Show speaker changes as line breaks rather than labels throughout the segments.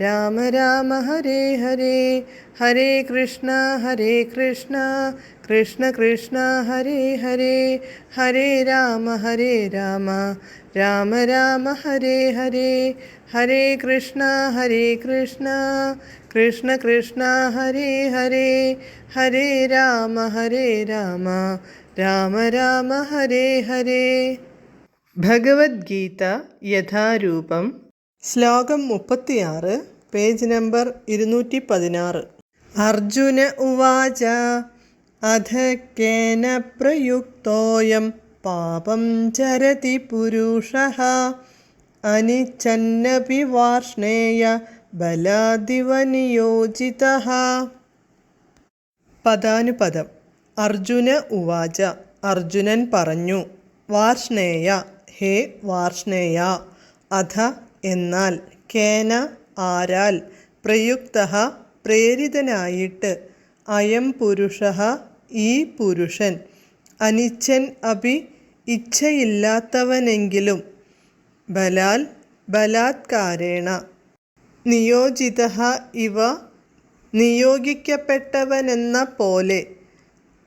രാമ രാമ ഹരേ ഹരേ. ഹരേ കൃഷ്ണ ഹരേ കൃഷ്ണ. കൃഷ്ണ കൃഷ്ണ ഹരേ ഹരേ. ഹരേ രാമ ഹരേ രാമ. രാമ രാമ ഹരേ ഹരേ. ഹരേ കൃഷ്ണ ഹരേ കൃഷ്ണ. കൃഷ്ണ കൃഷ്ണ ഹരേ ഹരേ. ഹരേ രാമ ഹരേ രാമ. രാമ രാമ ഹരേ ഹരേ. ഭഗവത്ഗീത യഥാരൂപം ശ്ലോകം മുപ്പത്തിയാറ് page number ഇരുന്നൂറ്റി പതിനാറ് അർജുന ഉവാച അധ കേന പ്രയുക്തോയം പാപം ചരതി പുരുഷ അനിച്ഛന്നപി വാർഷ്ണേയ ബലാദിവ നിയോജിത പദാനുപദം അർജുന ഉവാച അർജുനൻ പറഞ്ഞു വാർഷ്ണേയ ഹേ വാർഷ്ണേയ അധ എന്നാൽ കേന ആരാൽ പ്രയുക്ത പ്രേരിതനായിട്ട് അയം പുരുഷ ഈ പുരുഷൻ. അനിച്ഛൻ അഭി ഇച്ഛയില്ലാത്തവനെങ്കിലും ബലാൽ ബലാത്കാരേണ. നിയോജിത ഇവ നിയോഗിക്കപ്പെട്ടവനെന്ന പോലെ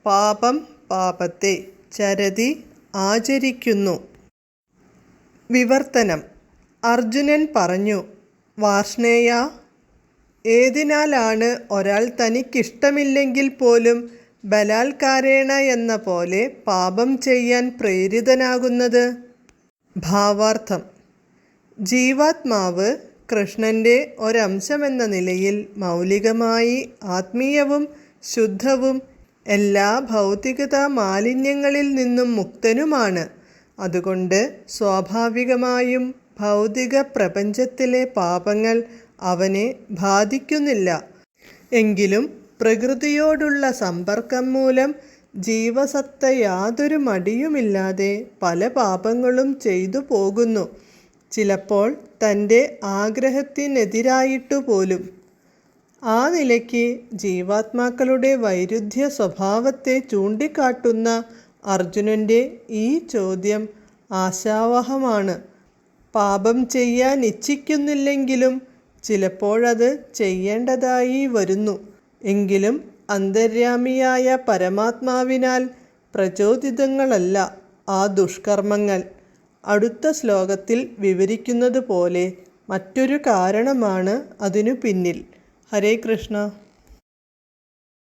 പാപം പാപത്തെ ചരതി ആചരിക്കുന്നു. വിവർത്തനം. അർജുനൻ പറഞ്ഞു വാർഷ്ണേയ ഏതിനാലാണ് ഒരാൾ തനിക്കിഷ്ടമില്ലെങ്കിൽ പോലും ബലാത്കാരേണ എന്ന പോലെ പാപം ചെയ്യാൻ പ്രേരിതനാകുന്നത്? ഭാവാർത്ഥം. ജീവാത്മാവ് കൃഷ്ണന്റെ ഒരംശമെന്ന നിലയിൽ മൗലികമായി ആത്മീയവും ശുദ്ധവും എല്ലാ ഭൗതികത മാലിന്യങ്ങളിൽ നിന്നും മുക്തനുമാണ്. അതുകൊണ്ട് സ്വാഭാവികമായും ഭൗതിക പ്രപഞ്ചത്തിലെ പാപങ്ങൾ അവനെ ബാധിക്കുന്നില്ല. എങ്കിലും പ്രകൃതിയോടുള്ള സമ്പർക്കം മൂലം ജീവസത്ത യാതൊരു മടിയുമില്ലാതെ പല പാപങ്ങളും ചെയ്തു പോകുന്നു. ചിലപ്പോൾ തന്റെ ആഗ്രഹത്തിനെതിരായിട്ടു പോലും. ആ നിലയ്ക്ക് ജീവാത്മാക്കളുടെ വൈരുദ്ധ്യ സ്വഭാവത്തെ ചൂണ്ടിക്കാട്ടുന്ന അർജുനന്റെ ഈ ചോദ്യം ആശാവഹമാണ്. പാപം ചെയ്യാൻ ഇച്ഛിക്കുന്നില്ലെങ്കിലും ചിലപ്പോഴത് ചെയ്യേണ്ടതായി വരുന്നു. എങ്കിലും അന്തര്യാമിയായ പരമാത്മാവിനാൽ പ്രചോദിതങ്ങളല്ല ആ ദുഷ്കർമ്മങ്ങൾ. അടുത്ത ശ്ലോകത്തിൽ വിവരിക്കുന്നത് പോലെ മറ്റൊരു കാരണമാണ് അതിനു പിന്നിൽ. ഹരേ കൃഷ്ണ.